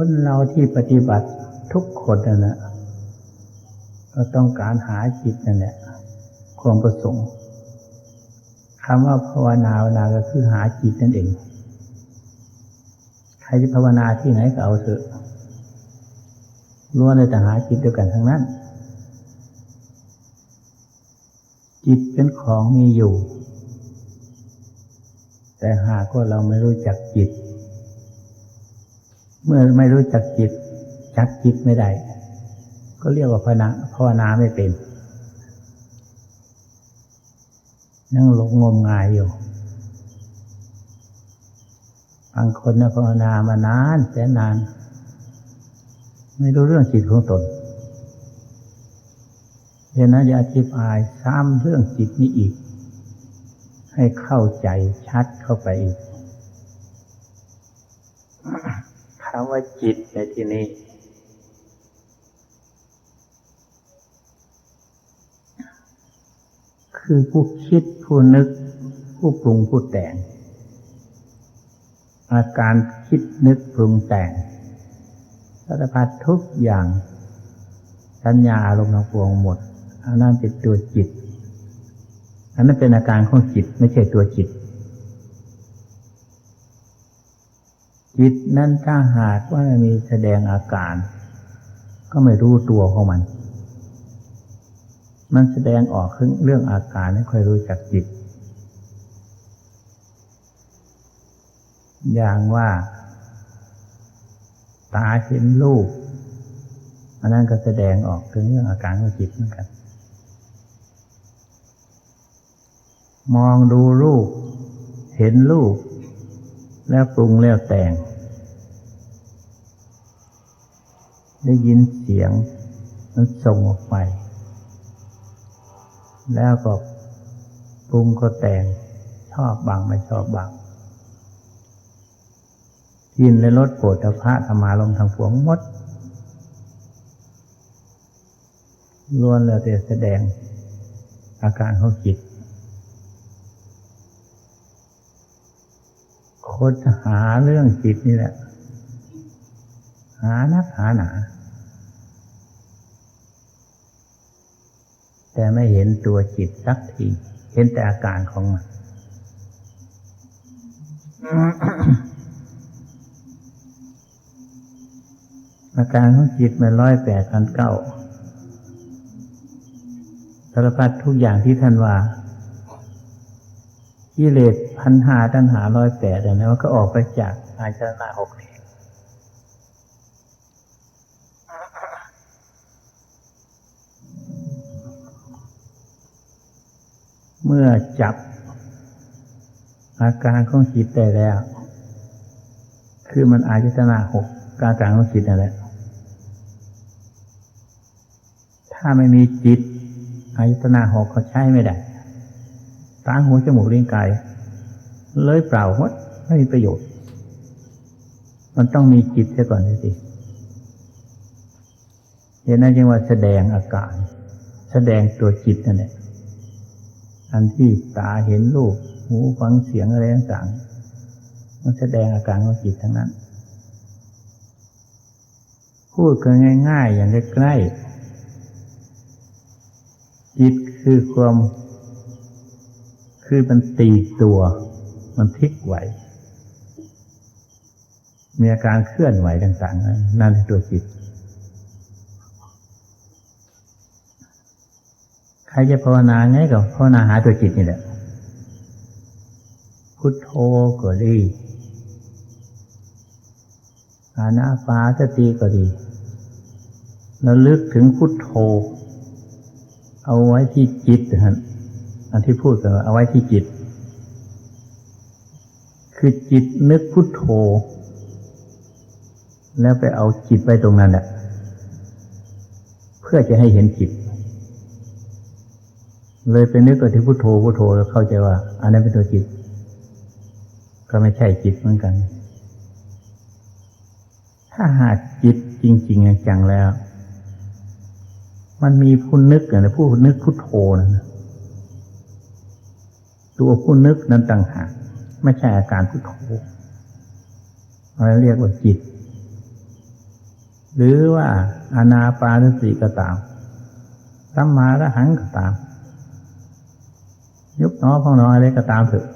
คนเราที่ปฏิบัติทุกคนนั่นแหละก็ต้องการหาจิตนั่นแหละความประสงค์คำว่าภาวนาภาวนาก็คือหาจิตนั่นเอง ใครจะภาวนาที่ไหนก็เอาเถอะล้วนแต่หาจิตเดียวกันทั้งนั้น จิตเป็นของมีอยู่ แต่หากว่าเราไม่รู้จักจิต เมื่อไม่รู้จักจิตจักจิตไม่ได้ ก็เรียกว่าภาวนาภาวนาไม่เป็นนั่งหลงงมงายอยู่บางคนนะภาวนามานานแสนนาน ไม่รู้เรื่องจิตของตนเดี๋ยวนั้นจะอธิบายซ้ำเรื่องจิตนี้อีก ให้เข้าใจชัดเข้าไปอีก คำว่าจิตในที่นี้ คือผู้คิดผู้นึก ผู้ปรุงผู้แต่ง อาการคิดนึกปรุงแต่งสารพัดทุกอย่างสัญญาอารมณ์ทั้งปวงหมดอันนั้นเป็นตัวจิตอันนั้นเป็นอาการของจิตไม่ใช่ตัวจิต จิตนั้นถ้าหากว่ามีแสดงอาการ ก็ไม่รู้ตัวของมัน มันแสดงออกเรื่องอาการไม่ค่อยรู้จักจิต อย่างว่า ตาเห็นรูปอันนั้นก็แสดงออกถึงเรื่องอาการของจิตเหมือนกัน มองดูรูป เห็นรูป แล้วปรุงแล้วแต่ง ได้ยินเสียงมันส่งออกไป แล้วก็ปรุงก็แต่ง ชอบบางไม่ชอบบางกินและลดโผฏฐะธรรมารมทางปวงหมดล้วนแล้วแต่แสดงอาการของจิต คนหาเรื่องจิตนี่แหละ หานักหาหนา แต่ไม่เห็นตัวจิตสักที เห็นแต่อาการของมันอาการของจิตมันร้อยแปดพันเก้าสารพัดทุกอย่างที่ท่านว่า กิเลสพันหาตัณหาร้อยแปดเนี่ยมันก็ออกไปจากอายตนะหกนี้เมื่อจับอาการของจิตได้แล้ว คือมันอายตนะหกการกลางของจิตนั่นแหละถ้าไม่มีจิตอายตนะหกเขาใช้ไม่ได้ ตาหูจมูกลิ้นกายเลยเปล่าหมดไม่มีประโยชน์ มันต้องมีจิตเสียก่อนสิเห็นนั้นจึงว่าแสดงอาการ แสดงตัวจิตนั่นแหละอันที่ตาเห็นรูปหูฟังเสียงอะไรต่างๆมันแสดงอาการของจิตทั้งนั้น พูดกันง่าย ๆ อย่างใกล้ๆจิตคือความ คือมันตีตัว มันพลิกไหว มีอาการเคลื่อนไหวต่างๆ นั่นคือตัวจิต ใครจะภาวนาไงกับภาวนาหาตัวจิตนี่แหละ พุทโธก็ดีอานาปาสติก็ดี แล้วลึกถึงพุทโธ เอาไว้ที่จิตนะ อันที่พูดกันเอาไว้ที่จิต คือจิตนึกพุทโธ แล้วไปเอาจิตไปตรงนั้นแหละเพื่อจะให้เห็นจิต เลยไปนึกกับที่พุทโธพุทโธแล้วเข้าใจว่า อันนั้นเป็นตัวจิต ก็ไม่ใช่จิตเหมือนกัน ถ้าหากจิตจริง ๆ จังแล้ว มันมีผู้นึกนะผู้นึกพุทโธนะ ตัวผู้นึกนั้นต่างหากไม่ใช่อาการพุทโธเราเรียกว่าจิต หรือว่าอานาปานสติก็ตามสัมมาระหังก็ตาม ยุบหนอพองหนออะไรก็ตามเถอะ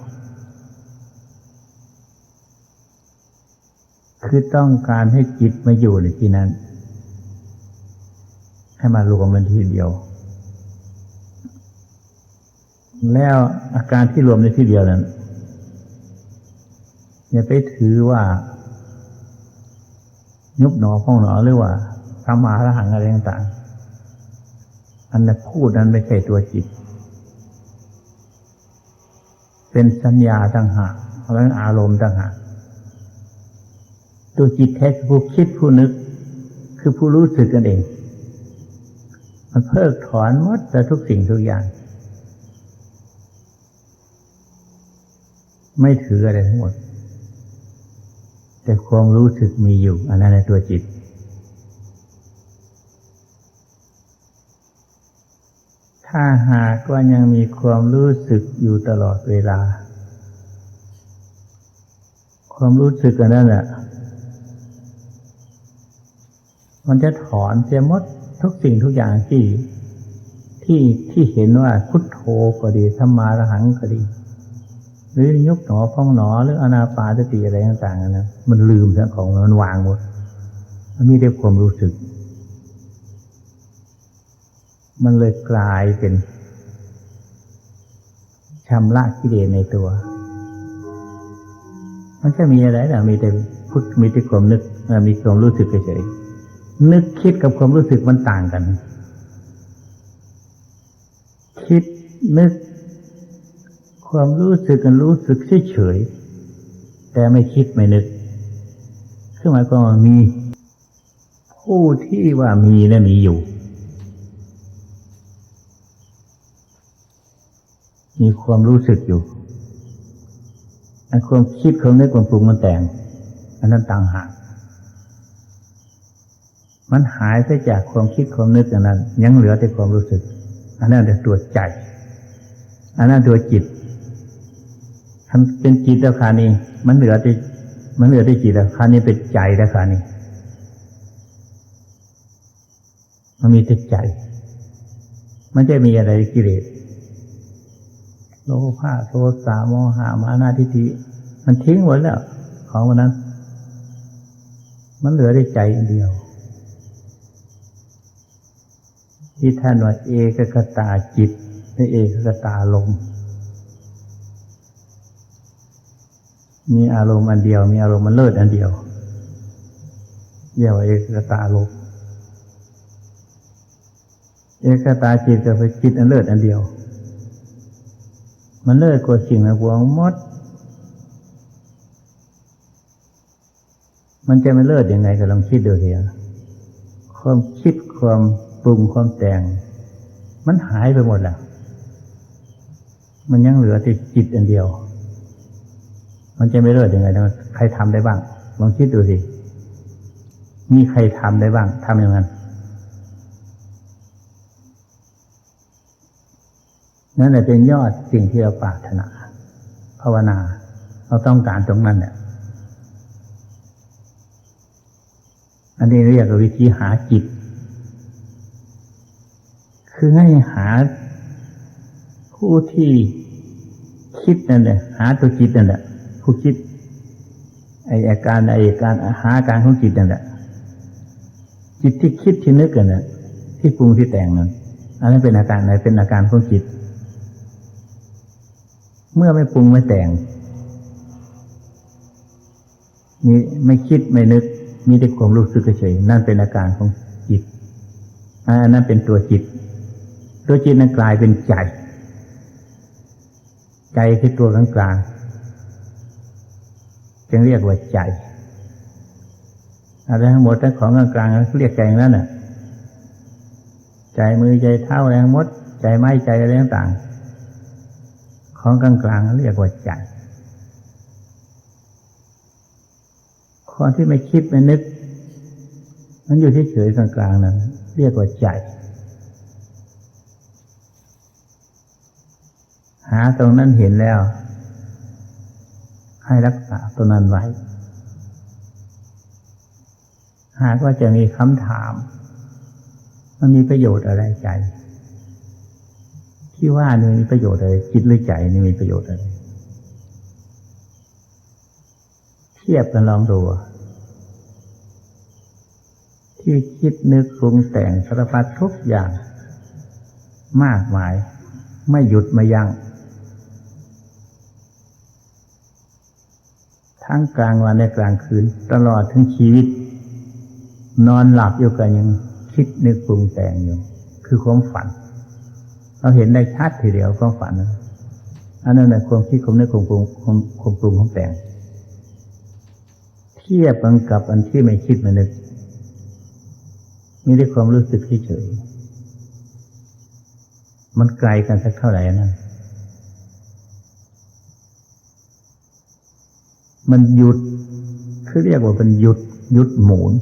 คือต้องการให้จิตมาอยู่ในที่นั้น ให้มารวมมันทีเดียว แล้วอาการที่รวมในที่เดียวนั้นอย่าไปถือว่า ยุบหนอพองหนอหรือว่าธรรมาระหังอะไรต่างๆอันนั้นพูดนั้นไม่ใช่ตัวจิต เป็นสัญญาต่างหากแล้วอารมณ์ต่างหากตัวจิตแท้ผู้คิดผู้นึก คือผู้รู้สึกกันเอง มันเพิกถอนหมดแต่ทุกสิ่งทุกอย่าง ไม่ถืออะไรทั้งหมด แต่ความรู้สึกมีอยู่ อันนั้นในตัวจิต ถ้าหากว่ายังมีความรู้สึกอยู่ตลอดเวลา ความรู้สึกอันนั้นแหละมันจะถอนเสียหมดทุกสิ่งทุกอย่างที่ที่ที่เห็นว่าพุทโธก็ดีธรรมาระหังก็ดี หรือยุบหนอพองหนอหรืออนาปาสติอะไรต่างๆนะมันลืมทั้งของมันวางหมด มันมีแต่ความรู้สึก มันเลยกลายเป็นชำระกิเลสในตัว มันแค่มีอะไรนะมีแต่พุทมีแต่ความนึกมีความรู้สึกเฉยๆนึกคิดกับความรู้สึกมันต่างกัน คิดนึก ความรู้สึกกันรู้สึกเฉยๆแต่ไม่คิดไม่นึกคือหมายความว่ามี ผู้ที่ว่ามีและมีอยู่ มีความรู้สึกอยู่อันความคิดความนึกความปรุงมันแต่ง อันนั้นต่างหากมันหายไปจากความคิดความนึกอันนั้น ยังเหลือแต่ความรู้สึก อันนั้นเป็นตัวใจ อันนั้นตัวจิต ทำเป็นจิตแล้วคานี้ มันเหลือแต่มันเหลือแต่จิตแล้วคานี้เป็นใจแล้วคานี้ มันมีแต่ใจ มันจะมีอะไรกิเลสโลภะโทสะโมหะมานาทิฏฐิมันทิ้งหมดแล้ว ของมันนั้น มันเหลือได้ใจเดียว ที่ท่านว่าเอกกตาจิตและเอกกตาลม มีอารมณ์อันเดียว มีอารมณ์มันเลิศอันเดียวเรียกว่าเอกตาลมเอกตาจิตกับจิตอันเลิศอันเดียว มันเลิศกว่าสิ่งในพวงมด มันจะไม่เลิศยังไงก็ลองคิดดูเถอะความคิดความปรุงความแต่ง มันหายไปหมดแล้ว มันยังเหลือแต่จิตอันเดียว มันจะไม่เลิศยังไงนะใครทำได้บ้างลองคิดดูสิมีใครทำได้บ้างทำอย่างนั้นนั่นแหละเป็นยอดสิ่งที่เราปรารถนา ภาวนา เราต้องการตรงนั้นเนี่ยอันนี้เรียกว่าวิธีหาจิต คือให้หาผู้ที่คิดนั่นแหละหาตัวจิตนั่นแหละ ผู้คิดไออาการไออาการหาอาการของจิตนั่นแหละจิตที่คิดที่นึกกันน่ะที่ปรุงที่แต่งนั้นอันนั้นเป็นอาการไหนเป็นอาการของจิต เมื่อไม่ปรุงไม่แต่งมีไม่คิดไม่นึก มีแต่ความรู้สึกเฉยนั่นเป็นอาการของจิตอันนั้นเป็นตัวจิต ตัวจิตนั้นกลายเป็นใจ ใจคือตัวกลางกลาง จึงเรียกว่าใจอะไรทั้งหมดทั้งของกลางกลางเรียกใจอย่างนั้นน่ะ ใจมือใจเท้าอะไรงมด ใจไม้ใจอะไรต่างๆของกลางกลางเรียกว่าใจคนที่ไม่คิดไม่นึก มันอยู่ที่เฉยกลางๆนั้นเรียกว่าใจ หาตรงนั้นเห็นแล้ว ให้รักษาตัวนั้นไว้ หากว่าจะมีคำถาม มันมีประโยชน์อะไรใจ ที่ว่านี่มีประโยชน์อะไรจิตหรือใจนี่มีประโยชน์อะไรเทียบกันลองดูที่คิดนึกปรุงแต่งสารพัดทุกอย่าง มากมาย ไม่หยุดไม่ยัง้ง ทั้งกลางวันและกลางคืน ตลอดทั้งชีวิต นอนหลับอยู่กันยังคิดนึกปรุงแต่งอยู่ คือความฝัน เราเห็นได้ชัดทีเดียวความฝันอันนั้นแหละความคิดความนึกความปรุงความปรุงความแต่ง เทียบกันกับอันที่ไม่คิดไม่นึกมีได้ความรู้สึกเฉยมันไกลกันสักเท่าไหร่นั่น มันหยุดคือเรียกว่าเป็นหยุดหยุดหมุน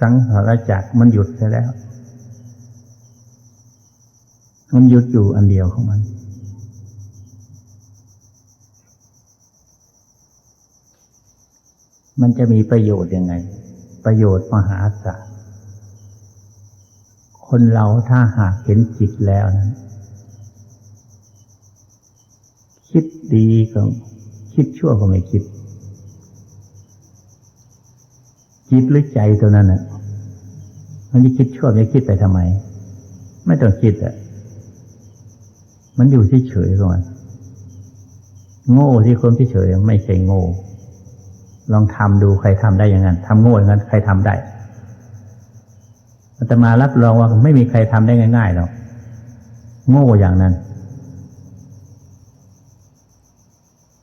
สังสารจักรมันหยุดไปแล้ว มันหยุดอยู่อันเดียวของมัน มันจะมีประโยชน์ยังไง ประโยชน์มหาศาลคนเราถ้าหากเห็นจิตแล้วนั้น คิดดีก็ คิดชั่วก็ไม่คิด จิตหรือใจตัวนั้นน่ะมันจะคิดชั่วไม่คิดไปทำไม ไม่ต้องคิดอะ มันอยู่เฉยๆก่อนโง่ที่คนเฉยไม่ใช่โง่ ลองทำดูใครทำได้อย่างนั้นทำโง่อย่างนั้นใครทำได้อาตมารับรองว่าไม่มีใครทำได้ง่ายๆหรอกโง่อย่างนั้น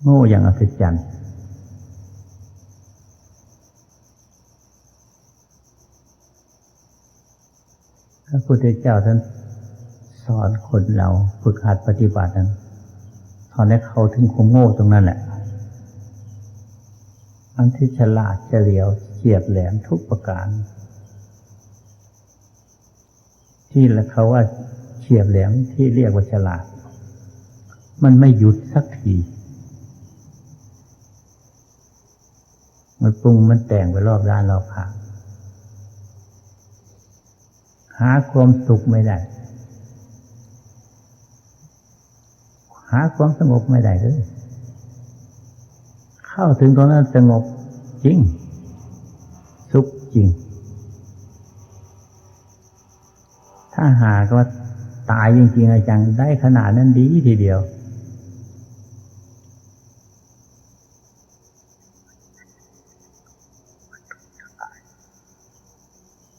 โง่อย่างอัศจรรย์พระพุทธเจ้าท่านสอนคนเราฝึกหัดปฏิบัตินั้นสอนให้เขาถึงความโง่ตรงนั้นแหละอันที่ฉลาดเฉลียวเฉียบแหลมทุกประการ ที่ละเขาว่าเฉียบแหลมที่เรียกว่าฉลาด มันไม่หยุดสักที มันปรุงมันแต่งไปรอบด้านรอบข้างหาความสุขไม่ได้ หาความสงบไม่ได้เลย เข้าถึงตรงนั้นสงบจริง สุขจริง ถ้าหากว่าตายจริงๆอาจังได้ขนาดนั้นดีทีเดียว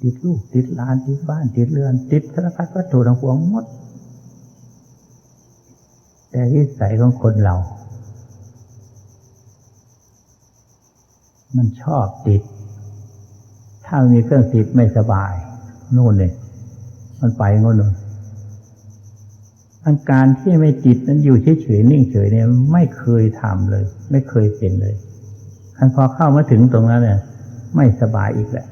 ติดลูกติดหลานติดบ้านติดเรือน ติดสารพัดวัตถุทั้งปวงหมด แต่วิสัยของคนเรา มันชอบติด ถ้ามีเครื่องติดไม่สบายนู่นเลยมันไปโน่นเลยอาการที่ไม่ติดนั้นอยู่เฉยๆนิ่งเฉยเนี่ยไม่เคยทำเลย ไม่เคยเป็นเลยอันพอเข้ามาถึงตรงนั้นเนี่ย ไม่สบายอีกแหละ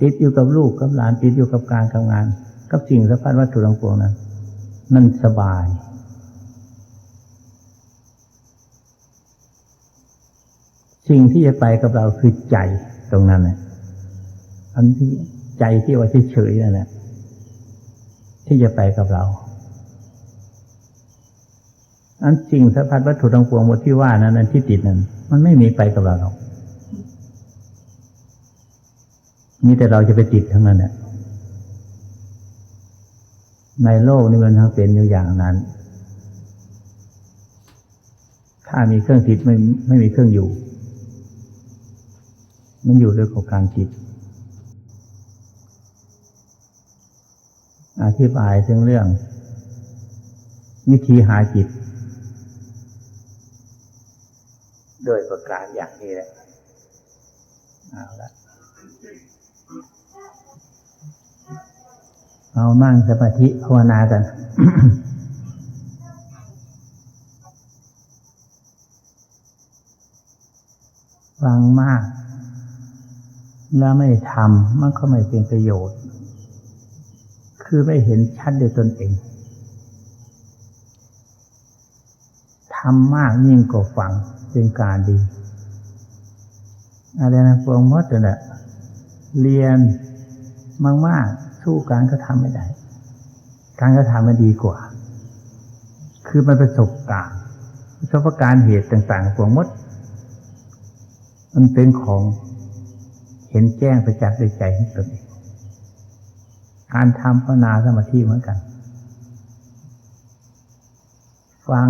ติดอยู่กับลูกกับหลานติดอยู่กับการทำงาน กับสิ่งสะพัดวัตถุทั้งปวงนั้นนั่นสบาย สิ่งที่จะไปกับเราคือใจตรงนั้นนะอันที่ใจที่ว่าเฉยๆนั่นแหละที่จะไปกับเราอันจริงสัพพัดวัตถุทั้งปวงหมดที่ว่านั้นอันที่ติดนั้น มันไม่มีไปกับเราหรอก มีแต่เราจะไปติดทั้งนั้นแหละในโลกนี้มันทั้งเป็นอยู่อย่างนั้น ถ้ามีเครื่องติดไม่ไม่มีเครื่องอยู่ มันอยู่ด้วยกับการจิต อธิบายถึงเรื่อง วิธีหาจิต โดยประการอย่างนี้แหละเอาละ เอานั่งสมาธิภาวนากันฟังมาก แล้วไม่ทำมันก็ไม่เป็นประโยชน์ คือไม่เห็นชัดด้วยตนเองทำมากยิ่งกว่าฟังเป็นการดี อะไรนะพวงมดนั่นแหละเรียนมากๆ สู้การกระทำไม่ได้ การกระทำมันดีกว่า คือมันประสบการณ์ประสบการณ์เหตุต่างๆพวงมด มันเป็นของเห็นแจ้งประจักษ์ในใจของตนเองการทำภาวนาสมาธิเหมือนกัน ฟัง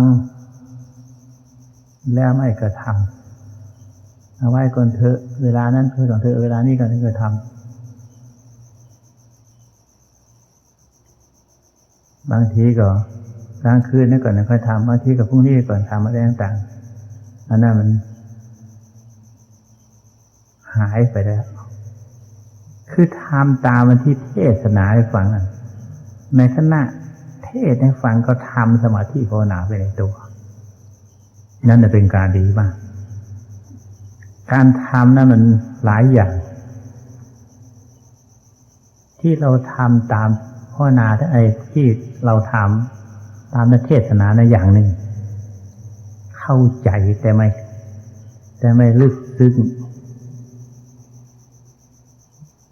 แล้วไม่กระทำเอาไว้ก่อนเถอะ เวลานั้นคือก่อนเถอะ เวลานี้ก่อนถึงจะทำ บางทีก็กลางคืนนี่ก่อนค่อยทำบางทีก็พรุ่งนี้ก่อนทำอะไรต่างๆอันนั้นมัน หายไปแล้ว คือทำตามมันที่เทศนาให้ฟังนั่นในขณะเทศให้ฟังก็ทำสมาธิภาวนาไปในตัว นั่นจะเป็นการดีมาก การทำนั้นมันหลายอย่าง ที่เราทำตามาวนาไอ้ที่เราทำตามนเทศนาในอย่างหนึ่ง เข้าใจแต่ไม่ แต่ไม่ลึกซึ้ง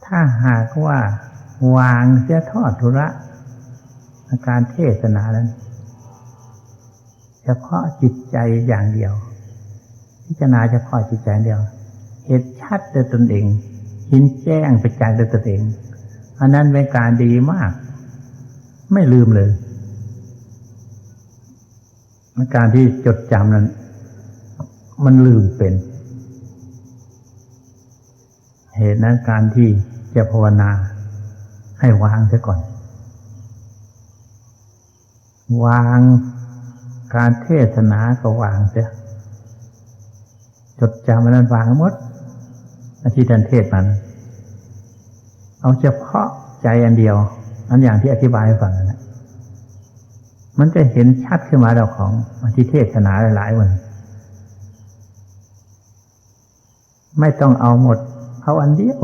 ถ้าหากว่าวางเสียทอดทุระอาการเทศนานั้น เฉพาะจิตใจอย่างเดียว พิจารณาเฉพาะจิตใจเดียว เห็นชัดด้วยตนเองเห็นแจ้งไปจากด้วยตนเองอันนั้นเป็นการดีมาก ไม่ลืมเลยการที่จดจำนั้น มันลืมเป็น เหตุนั้นการที่จะภาวนาให้วางเสียก่อน วางการเทศนาก็วางเสียจดจำมันนั้นวางหมดอาทิตย์ทันเทศมัน เอาเฉพาะใจอันเดียว อันอย่างที่อธิบายให้ฟังน มันจะเห็นชัดขึ้นมาเราของอาทิเทศนาหลายๆวันไม่ต้องเอาหมด เอาอันเดียว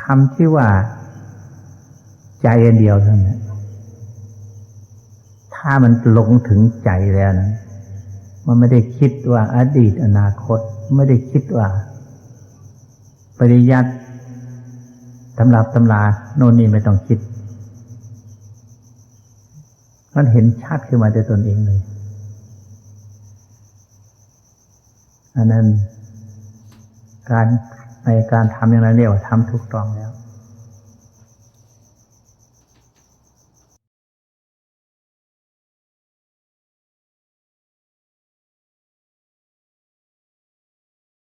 คำที่ว่า ใจอันเดียวเท่านั้นถ้ามันลงถึงใจแล้วนะมันไม่ได้คิดว่าอดีตอนาคต ไม่ได้คิดว่า ปริยัติตำรับตำราโน่นนี่ไม่ต้องคิด มันเห็นชัดขึ้นมาด้วยตนเองเลยอันนั้นการในการทำอย่างไรเรียกว่าทำถูกต้องแล้ว